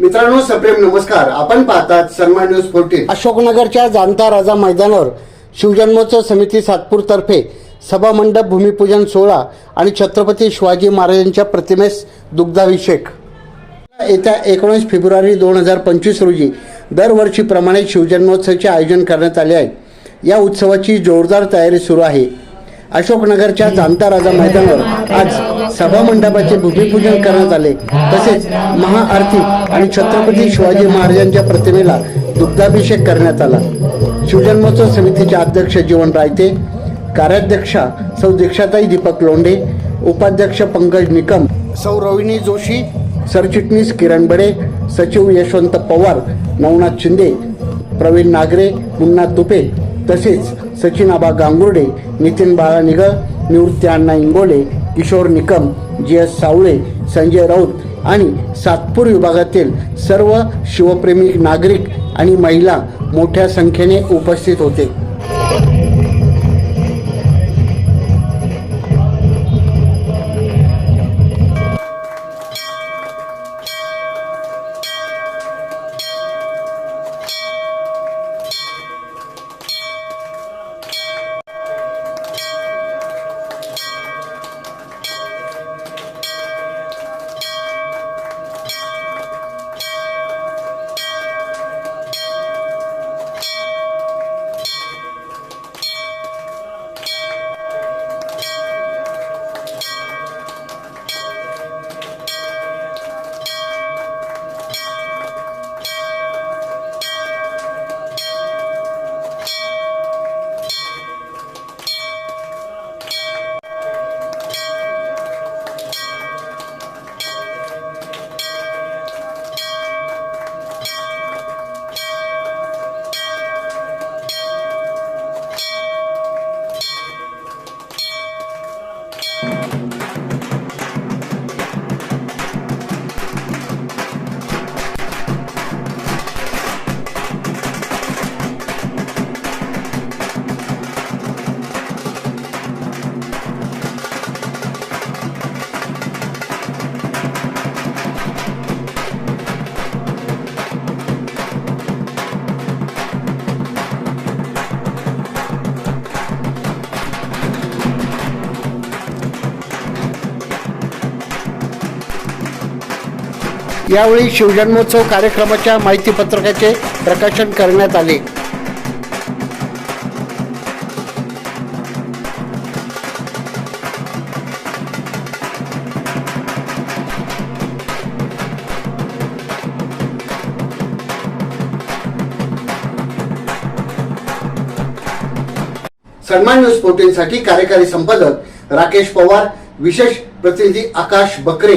मित्रांनो सप्रेम नमस्कार. आपण पाहतात सन्मान न्यूज फोर्टीन अशोकनगरच्या जाणता राजा मैदानावर शिवजन्मोत्सव समिती सातपूरतर्फे सभामंडप भूमिपूजन सोहळा आणि छत्रपती शिवाजी महाराजांच्या प्रतिमेस दुग्धाभिषेक. येत्या एकोणीस फेब्रुवारी दोन हजार पंचवीस रोजी दरवर्षीप्रमाणे शिवजन्मोत्सवाचे आयोजन करण्यात आले आहे. या उत्सवाची जोरदार तयारी सुरू आहे. अशोकनगरच्या जाणता राजा मैदानावर आज सभामंडपाचे भूमिपूजन करण्यात आले. तसेच महाआरती आणि छत्रपती शिवाजी महाराजांच्या प्रतिमेला दुग्धाभिषेक करण्यात आला. शिवजन्मोत्सव समितीचे अध्यक्ष जीवन रायते कार्याध्यक्षा सौ दीक्षाताई दीपक लोंढे उपाध्यक्ष पंकज निकम सौ रोहिणी जोशी सरचिटणीस किरण बडे सचिव यशवंत पवार नवनाथ शिंदे प्रवीण नागरे मुन्ना तुपे तसेच सचिन आबा गांगुर्डे नितीन बाळा निगळ निवृत्ती अण्णा इंगोले किशोर निकम जी एस सावळे संजय राऊत आणि सातपूर विभागातील सर्व शिवप्रेमी नागरिक आणि महिला मोठ्या संख्येने उपस्थित होते. यावेळी शिवजन्मोत्सव कार्यक्रमाच्या माहितीपत्रकाचे प्रकाशन करण्यात आले. सन्मान न्यूज फोर्टीन साठी कार्यकारी संपादक राकेश पवार विशेष प्रतिनिधी आकाश बकरे